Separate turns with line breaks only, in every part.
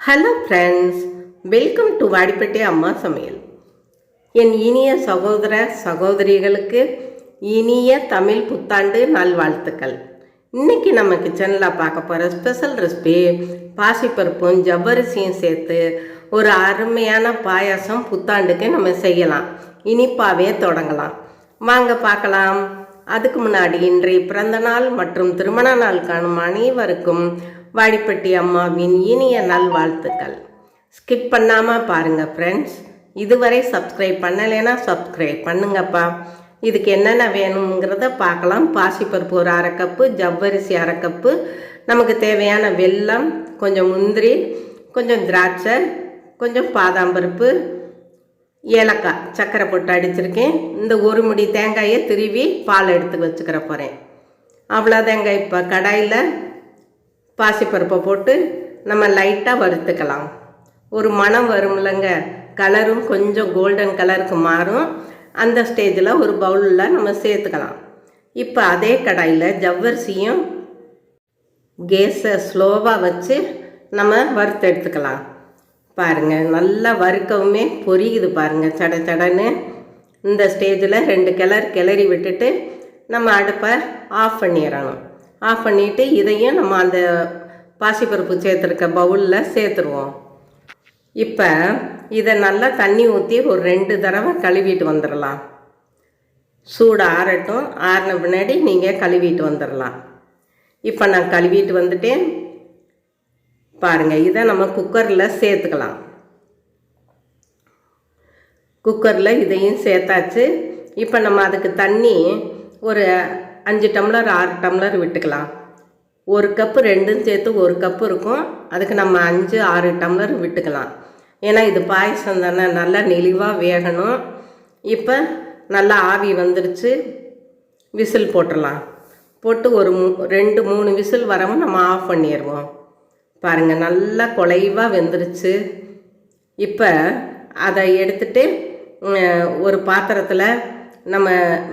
Hello friends welcome to Vadipatti அம்மா சமையல் என் இனிய சகோதர சகோதரிகளுக்கு இனிய தமிழ் புத்தாண்டு நல்வாழ்த்துக்கள். இன்றைக்கி நம்ம கிச்சனில் பார்க்க போகிற ஸ்பெஷல் ரெசிபி பாசிப்பருப்பும் ஜவ்வரிசியும் சேர்த்து ஒரு அருமையான பாயாசம் புத்தாண்டுக்கு நம்ம செய்யலாம். இனிப்பாகவே தொடங்கலாம். வாங்க பார்க்கலாம். அதுக்கு முன்னாடி இன்றைய பிறந்த நாள் மற்றும் திருமண நாள் காணும் அனைவருக்கும் வாடிப்பட்டி அம்மாவின் இனிய நல்வாழ்த்துக்கள். ஸ்கிப் பண்ணாமல் பாருங்கள் ஃப்ரெண்ட்ஸ் இதுவரை சப்ஸ்கிரைப் பண்ணலைன்னா சப்ஸ்கிரைப் பண்ணுங்கப்பா. இதுக்கு என்னென்ன வேணுங்கிறத பார்க்கலாம். பாசிப்பருப்பு ஒரு அரை கப்பு ஜவ்வரிசி அரை கப்பு நமக்கு தேவையான வெல்லம் கொஞ்சம் முந்திரி கொஞ்சம் திராட்சை கொஞ்சம் பாதாம் பருப்பு ஏலக்காய் சர்க்கரை போட்டு அடிச்சிருக்கேன். இந்த ஒரு முடி தேங்காயை திருவி பால் எடுத்து வச்சுக்கிற போகிறேன் அவ்வளோதாங்க இப்போ கடாயில். பாசிப்பருப்பை போட்டு நம்ம லைட்டாக வறுத்துக்கலாம். ஒரு மணம் வரும்லங்க. கலரும் கொஞ்சம் கோல்டன் கலருக்கு மாறும். அந்த ஸ்டேஜில் ஒரு பவுலில் நம்ம சேர்த்துக்கலாம். இப்போ அதே கடாயில் ஜவ்வரிசியும் கேஸை ஸ்லோவாக வச்சு நம்ம வறுத்து எடுத்துக்கலாம். பாருங்கள் நல்லா வறுக்கவுமே பொரியுது பாருங்கள் சட சடன்னு. இந்த ஸ்டேஜில் ரெண்டு கிளர் கிளறி விட்டுட்டு நம்ம அடுப்பை ஆஃப் பண்ணிடணும். ஆஃப் பண்ணிவிட்டு இதையும் நம்ம அந்த பாசிப்பருப்பு சேர்த்துருக்க பவுலில் சேர்த்துருவோம். இப்போ இதை நல்லா தண்ணி ஊற்றி ஒரு ரெண்டு தடவை கழுவிட்டு வந்துடலாம் சூடு ஆறட்டும் ஆறின பின்னாடி நீங்கள் கழுவிட்டு வந்துடலாம் இப்போ நான் கழுவிட்டு வந்துட்டேன். பாருங்கள் இதை நம்ம குக்கரில் சேர்த்துக்கலாம். குக்கரில் இதையும் சேர்த்தாச்சு. இப்போ நம்ம அதுக்கு தண்ணி ஒரு அஞ்சு டம்ளர் ஆறு டம்ளர் விட்டுக்கலாம். ஒரு கப்பு ரெண்டும் சேர்த்து ஒரு கப்பு இருக்கும். அதுக்கு நம்ம அஞ்சு ஆறு டம்ளர் விட்டுக்கலாம். ஏன்னா இது பாயசம் தானே. நல்லா நெளிவாக வேகணும். இப்போ நல்லா ஆவி வந்துடுச்சு விசில் போட்டுடலாம். போட்டு ஒரு மூ ரெண்டு மூணு விசில் வரவும் நம்ம ஆஃப் பண்ணிடுவோம். பாருங்கள் நல்லா குலைவாக வெந்துருச்சு. இப்போ அதை எடுத்துகிட்டு ஒரு பாத்திரத்தில் நம்ம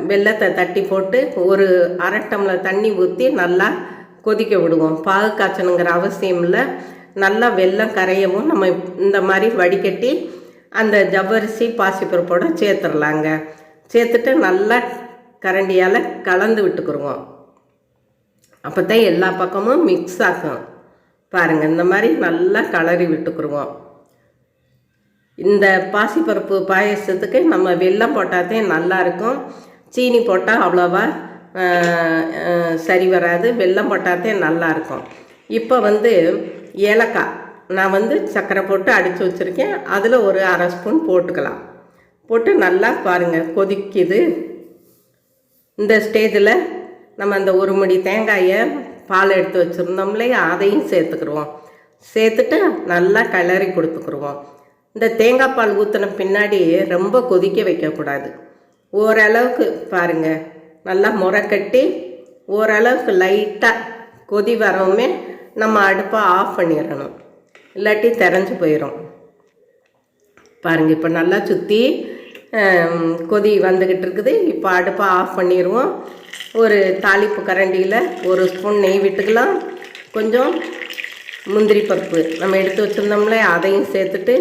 வெள்ளத்தை தட்டி போட்டு ஒரு அரை டம்ளர் தண்ணி ஊற்றி நல்லா கொதிக்க விடுவோம். பாகு காய்ச்சணுங்கிற அவசியம் இல்லை. நல்லா வெள்ளம் கரையவும் நம்ம இந்த மாதிரி வடிகட்டி அந்த ஜவ்வரிசி பாசிப்பருப்போட சேர்த்துடலாங்க சேர்த்துட்டு நல்லா கரண்டியால் கலந்து விட்டுக்குருவோம். அப்போ தான் எல்லா பக்கமும் மிக்ஸ் ஆகும். பாருங்கள் இந்த மாதிரி நல்லா கலரி விட்டுக்குருவோம். இந்த பாசிப்பருப்பு பாயசத்துக்கு நம்ம வெல்லம் போட்டாதே நல்லாயிருக்கும் சீனி போட்டால் அவ்வளோவா சரி வராது. வெல்லம் போட்டாதே நல்லாயிருக்கும் இப்போ வந்து ஏலக்காய் நான் வந்து சர்க்கரை போட்டு அடித்து வச்சுருக்கேன். அதில் ஒரு அரை ஸ்பூன் போட்டுக்கலாம். போட்டு நல்லா பாருங்கள் கொதிக்குது. இந்த ஸ்டேஜில் நம்ம அந்த ஒரு மணி தேங்காயை பால் எடுத்து வச்சுருந்தோம்லே அதையும் சேர்த்துக்குருவோம். சேர்த்துட்டு நல்லா கிளறி கொடுத்துக்குருவோம். இந்த தேங்காய் பால் ஊற்றின பின்னாடி ரொம்ப கொதிக்க வைக்கக்கூடாது. ஓரளவுக்கு பாருங்கள் நல்லா முறை கட்டி ஓரளவுக்கு லைட்டாக கொதி வரவுமே நம்ம அடுப்பை ஆஃப் பண்ணிடணும். இல்லாட்டி தெரிஞ்சு போயிடும் பாருங்கள் இப்போ நல்லா சுற்றி கொதி வந்துக்கிட்டு இருக்குது. இப்போ அடுப்பை ஆஃப் பண்ணிடுவோம். ஒரு தாளிப்பு கரண்டியில் ஒரு ஸ்பூன் நெய் விட்டுக்கலாம். கொஞ்சம் முந்திரி பருப்பு நம்ம எடுத்து வச்சுருந்தோம்ல அதையும் சேர்த்துட்டு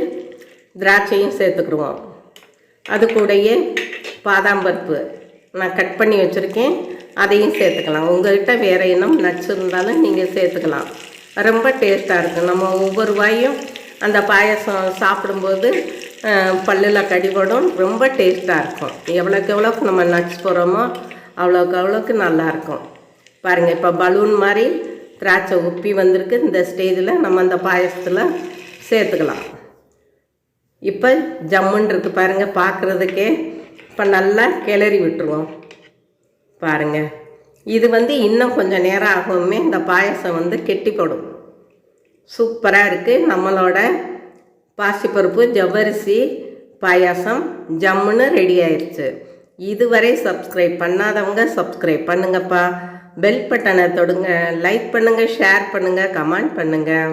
திராட்சையும் சேர்த்துக்குருவோம் அது கூடயே பாதாம் பருப்பு நான் கட் பண்ணி வச்சுருக்கேன். அதையும் சேர்த்துக்கலாம். உங்கள்கிட்ட வேறு என்ன நட்ஸ் இருந்தாலும் நீங்கள் சேர்த்துக்கலாம். ரொம்ப டேஸ்ட்டாக இருக்கும் நம்ம ஒவ்வொரு வாயும் அந்த பாயசம் சாப்பிடும்போது பல்லில் கடிபடும். ரொம்ப டேஸ்ட்டாக இருக்கும். எவ்வளோக்கு எவ்வளோக்கு நம்ம நட்ஸ் போகிறோமோ அவ்வளோக்கு அவ்வளோக்கு நல்லாயிருக்கும் பாருங்கள் இப்போ பலூன் மாதிரி திராட்சை உப்பி வந்திருக்கு. இந்த ஸ்டேஜில் நம்ம அந்த பாயசத்தில் சேர்த்துக்கலாம். இப்போ ஜம்முன்னு இருக்கு பாருங்கள் பார்க்குறதுக்கே இப்போ நல்லா கிளறி விட்டுருவோம். பாருங்கள் இது வந்து இன்னும் கொஞ்சம் நேரம் ஆகுமே இந்த பாயசம் வந்து கெட்டிப்படும். சூப்பராக இருக்குது நம்மளோட பாசிப்பருப்பு ஜவ்வரிசி பாயாசம் ஜம்முன்னு ரெடி ஆயிடுச்சு இதுவரை சப்ஸ்கிரைப் பண்ணாதவங்க சப்ஸ்கிரைப் பண்ணுங்கப்பா. பெல் பட்டனை தொடுங்க லைக் பண்ணுங்கள் ஷேர் பண்ணுங்கள் கமெண்ட் பண்ணுங்கள்